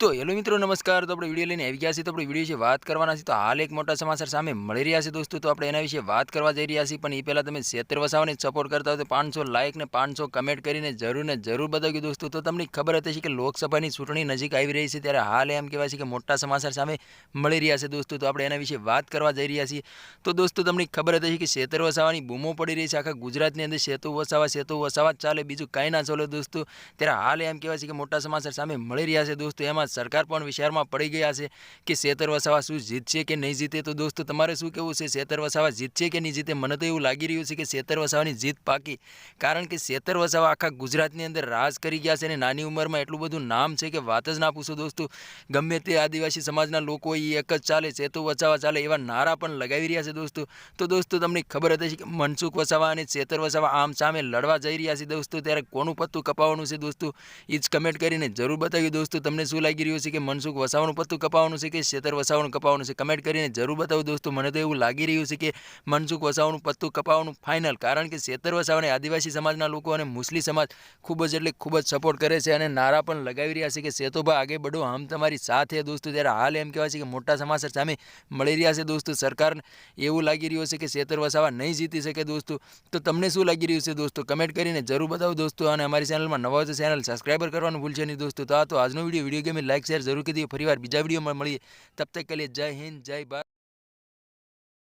તો હેલો મિત્રો, નમસ્કાર. તો આપણે વીડિયો લઈને આવી ગયા છીએ. તો આપણે વીડિયો વિશે વાત કરવાના છીએ. તો હાલ એક મોટા સમાચાર સામે મળી રહ્યા છે દોસ્તો. તો આપણે એના વિશે વાત કરવા જઈ રહ્યા છીએ. પણ એ પહેલાં તમે સેતર વસાવાને સપોર્ટ કરતા હોય તો પાંચસો લાઇક ને પાંચસો કમેન્ટ કરીને જરૂર ને જરૂર બતાવ્યું દોસ્તો. તો તમને ખબર હતી કે લોકસભાની ચૂંટણી નજીક આવી રહી છે. ત્યારે હાલ એમ કહેવાય છે કે મોટા સમાચાર સામે મળી રહ્યા છે દોસ્તો. તો આપણે એના વિશે વાત કરવા જઈ રહ્યા છીએ. તો દોસ્તો, તમને ખબર હતી કે સેતર વસાવાની બૂમો પડી રહી છે. આખા ગુજરાતની અંદર સેતુ વસાવા સેતુ વસાવા ચાલે. બીજું કાંઈ ના ચાલે દોસ્તો. ત્યારે હાલ એમ કહેવાય છે કે મોટા સમાચાર સામે મળી રહ્યા છે દોસ્તો. એમાં સરકાર પણ વિચારમાં પડી ગયા છે કે શેતર વસાવા શું જીતશે કે નહીં જીતે? તો દોસ્તો, તમારે શું કહેવું છે? શેતર વસાવા જીતશે કે નહીં જીતે? મને તો એવું લાગી રહ્યું છે કે શેતર વસાવાની જીત પાકી. કારણ કે શેતર વસાવા આખા ગુજરાતની અંદર રાજ કરી ગયા છે અને નાની ઉંમરમાં એટલું બધું નામ છે કે વાત જ ના પૂછો દોસ્તો. ગમે તે આદિવાસી સમાજના લોકો એ એક જ ચાલે સેતુ વસાવા ચાલે એવા નારા પણ લગાવી રહ્યા છે દોસ્તો. તો દોસ્તો, તમને ખબર હતી કે મનસુખ વસાવા અને શેતર વસાવા આમ સામે લડવા જઈ રહ્યા છે દોસ્તો. ત્યારે કોનું પત્તું કપાવવાનું છે દોસ્તો? એ જ કમેન્ટ કરીને જરૂર બતાવ્યું દોસ્તો. તમને શું લાગી રહ્યું છે કે મનસુખ વસાવાનું પત્તું કપાવવાનું છે કે શેતર વસાવાનું કપાવવાનું છે? કમેન્ટ કરીને જરૂર બતાવો દોસ્તો. મને તો એવું લાગી રહ્યું છે કે મનસુખ વસાવાનું પત્તું કપાવવાનું ફાઇનલ કારણ કે શેતર વસાવાને આદિવાસી સમાજના લોકો અને મુસ્લિમ સમાજ ખૂબ જ એટલે ખૂબ જ સપોર્ટ કરે છે અને નારા પણ લગાવી રહ્યા છે કે શેતોભા આગે બડો આમ તમારી સાથે દોસ્તો. ત્યારે હાલ એમ કહેવાય છે કે મોટા સમાચાર સામે મળી રહ્યા છે દોસ્તો. સરકારને એવું લાગી રહ્યું છે કે શેતર વસાવા નહીં જીતી શકે દોસ્તો. તો તમને શું લાગી રહ્યું છે દોસ્તો? કમેન્ટ કરીને જરૂર બતાવો દોસ્તો. અને અમારી ચેનલમાં નવા હોય તો ચેનલ સબસ્ક્રાઈબર કરવાનું ભૂલશે નહીં દોસ્તો. તો આ તો આજનો વીડિયો વીડિયો ગમે લાઈક, શેર જરૂર કરી દઈએ ફરીવાર બીજા વિડીયોમાં મળીએ. તબ તક કે લીએ જય હિન્દ, જય ભારત.